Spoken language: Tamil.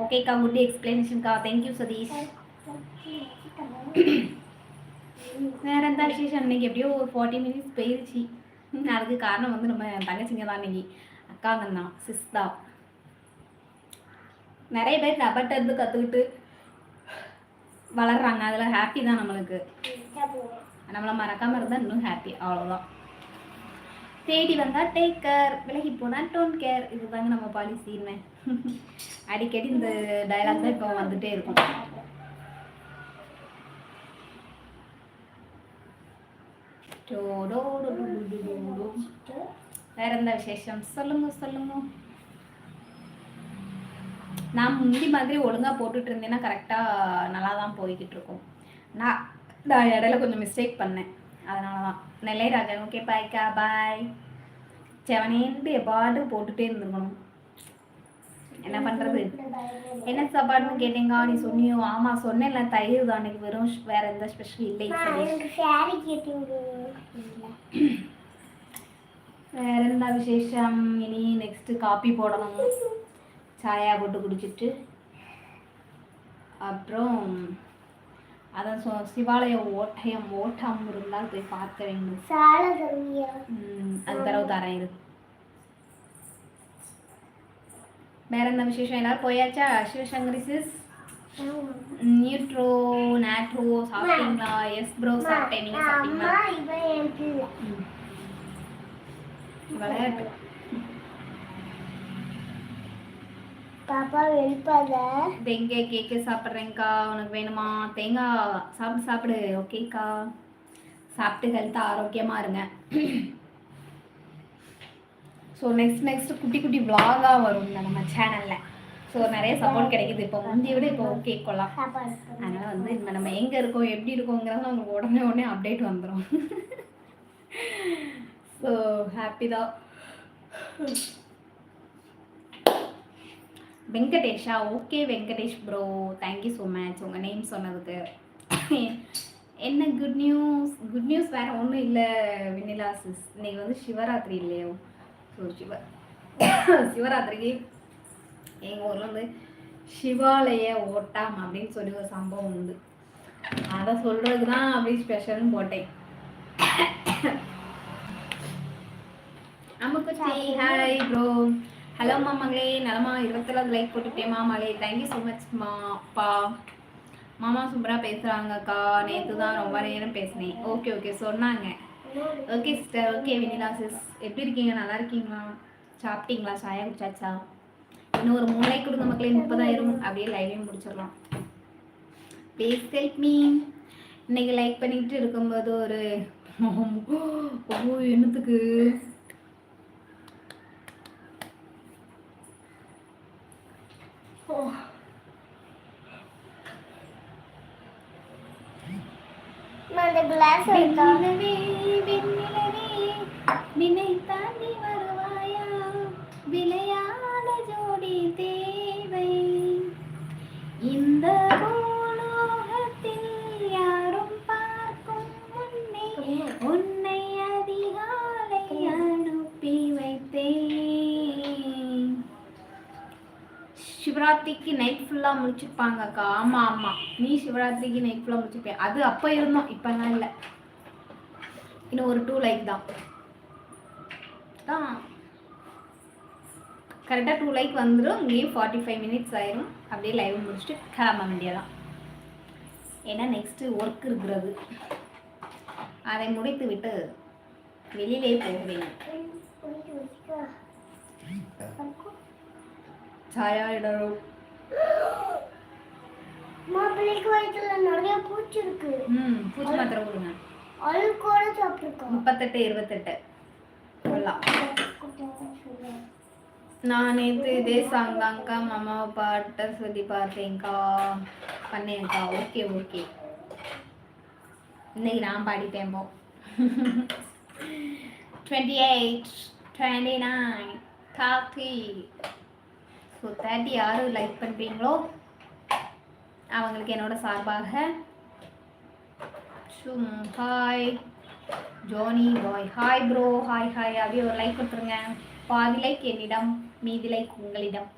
ஓகேக்கா குட் எக்ஸ்பிளனேஷன்க்கா தேங்க்யூ சதீஷ் வேற எந்த விசேஷம்? இன்னைக்கு எப்படியோ ஒரு ஃபார்ட்டி மினிட்ஸ் போயிருச்சு. அதுக்கு காரணம் வந்து நம்ம தங்கச்சிங்க தான் இன்னைக்கு. அக்காங்க தான். சிஸ் தான். நிறைய பேர் நம்மகிட்ட இருந்து கற்றுக்கிட்டு வளர்றாங்க. அதில் ஹாப்பி தான் நம்மளுக்கு. நம்மளை மறக்காம இருந்தால் இன்னும் ஹாப்பி அவ்வளோதான் தேடி வந்தா டேக் கேர் விலகி போனா டோன் கேர் இதுதாங்க நம்ம பாலிசின்னு அடிக்கடி இந்த டயலாக் தான் இப்போ வந்துட்டே இருக்கும். வேற எந்த விசேஷம்? சொல்லுங்க சொல்லுங்க. நான் முந்தி மாதிரி ஒழுங்கா போட்டுட்டு இருந்தேன்னா கரெக்டாக நல்லா தான் போய்கிட்டு இருக்கும். நான் நான் இடையில கொஞ்சம் மிஸ்டேக் பண்ணேன். அதனால தான் நெல்லை ராஜா ஓகே பாய்க்கா பாய் செவனேன்ட்டு எப்பாட்டு போட்டுட்டே இருந்திருக்கணும். என்ன பண்றது? என்ன சாப்பாடுன்னு கேட்டீங்க நீ சொன்னியோ? ஆமா சொன்னேன்ல தயிர் தான். அன்னைக்கு வெறும் வேற எந்த ஸ்பெஷல் இல்லை. வேற என்ன விசேஷம்? இனி நெக்ஸ்ட் காப்பி போடணும். சாயா போட்டு குடிச்சிட்டு. அப்புறம் அதான் சொ சிவாலய ஓட்டயம் ஓட்டம் இருந்தால் போய் பார்க்க வேண்டும். அது தரவு தரேன் இரு. வேற என்ன விசேஷம்? எல்லாரும் போயாச்சா? சிவசங்கரி சிஸ் நியூட்ரோ நேட்ரோ சாப்பிட்டீங்களா? எஸ் ப்ரோ சாப்பிட்டேன். நீங்க சாப்பிட்டீங்களா. விளையாட்டு. பாப்பா வெளிப்பாத தேங்காய் கேக்கு சாப்பிட்றேங்க்கா உனக்கு வேணுமா? தேங்காய் சாப்பிடு சாப்பிடு ஓகேக்கா? சாப்பிட்டு ஹெல்த் ஆரோக்கியமாக இருங்க. ஸோ நெக்ஸ்ட் நெக்ஸ்ட் குட்டி குட்டி vlog-ஆ வரும் நம்ம சேனலில் ஸோ நிறைய சப்போர்ட் கிடைக்குது. இப்போ முந்தைய விட இப்போ ஓகே கொள்ளலாம். அதனால் வந்து இப்போ நம்ம எங்கே இருக்கோம் எப்படி இருக்கோங்கிறது உங்களுக்கு உடனே உடனே அப்டேட் வந்துடும் ஸோ ஹாப்பி தான். Venkatesha? Okay Venkatesh bro thank you so much உங்கள் நேம் சொன்னதுக்கு. என்ன குட் நியூஸ் குட் நியூஸ் வேறு ஒன்றும் இல்லை வினிலா சிஸ் இன்னைக்கு வந்து சிவராத்திரி இல்லையோ? ஸோ சிவ சிவராத்திரிக்கு எங்கள் ஊரில் வந்து சிவாலய ஓட்டம் அப்படின்னு சொல்லி ஒரு சம்பவம் உண்டு. அதை சொல்கிறதுக்கு தான் அப்படி ஸ்பெஷல்னு போட்டேன். நமக்கு ஹாய் ப்ரோ ஹலோ மாமாங்களே. நலமா இருபத்தொழாவது லைக் போட்டுட்டேன் மாமாளே. தேங்க்யூ ஸோ மச் மா பா மாமா சூப்பராக பேசுகிறாங்கக்கா நேற்று தான் ரொம்ப நேரம் பேசினேன். ஓகே ஓகே சொன்னாங்க. Okay sister okay Vinila sis எப்படி இருக்கீங்க? நல்லா இருக்கீங்களா? சாப்பிட்டீங்களா? சாயா குடிச்சாச்சா? இன்னும் ஒரு மூணு லைக் கொடுங்க மக்களே. முப்பதாயிரம். அப்படியே லைவையும் முடிச்சிடலாம். ப்ளீஸ் ஹெல்ப் மீ இன்னைக்கு லைக் பண்ணிக்கிட்டு இருக்கும்போது ஒரு ஓ என்னத்துக்கு? அந்த கிளாஸ் வெண்ணிலவே வெண்ணிலவே வினை தாண்டி வருவாயா? விளையாட ஜோடி தேவை. இந்த பூலோகத்தில் யாரும் பார்க்கும் முன்னே சிவராத்திரிக்கு நைட் ஃபுல்லாக முடிச்சிருப்பாங்கக்கா. ஆமாம் ஆமாம் நீ சிவராத்திரிக்கு நைட் ஃபுல்லாக முடிச்சிருப்பேன் அது அப்போ இருந்தோம் இப்போலாம் இல்லை. இன்னும் ஒரு டூ லைக் தான். தான் கரெக்டாக டூ லைக் வந்துடும் இங்கேயும் ஃபார்ட்டி ஃபைவ் மினிட்ஸ் ஆயிரும். அப்படியே லைவ் முடிச்சுட்டு கிளம்ப வேண்டியதான் ஏன்னா நெக்ஸ்ட்டு ஒர்க் இருக்கிறது. அதை முடித்து விட்டு வெளியிலே போவேன் சாயா இடரும் மாப்பிள்ளைக்கு வயிற்றுல நிறைய பூச்சி இருக்கு. ம் பூச்சி மாத்திரை கொடுங்க. அது கூட சாப்பிட்டுருக்கோம் முப்பத்தெட்டு இருபத்தெட்டு. சொல்லலாம் நான் நேற்று இதே சாங் தாங்க்கா மாமா பாட்ட சொல்லி பார்த்தேங்க்கா பண்ணேன்க்கா. Okay okay. இன்னைக்கு நான் பாடிட்டேன் போ. Twenty eight twenty nine thirty so thirty யார் லைக் பண்ணுறீங்களோ அவங்களுக்கு என்னோட சார்பாக சும் hi Johnny bye. Hi bro hi hi அப்படியே ஒரு லைக் கொடுத்துருங்க. பாதி லைக் என்னிடம் மீதி லைக் உங்களிடம்.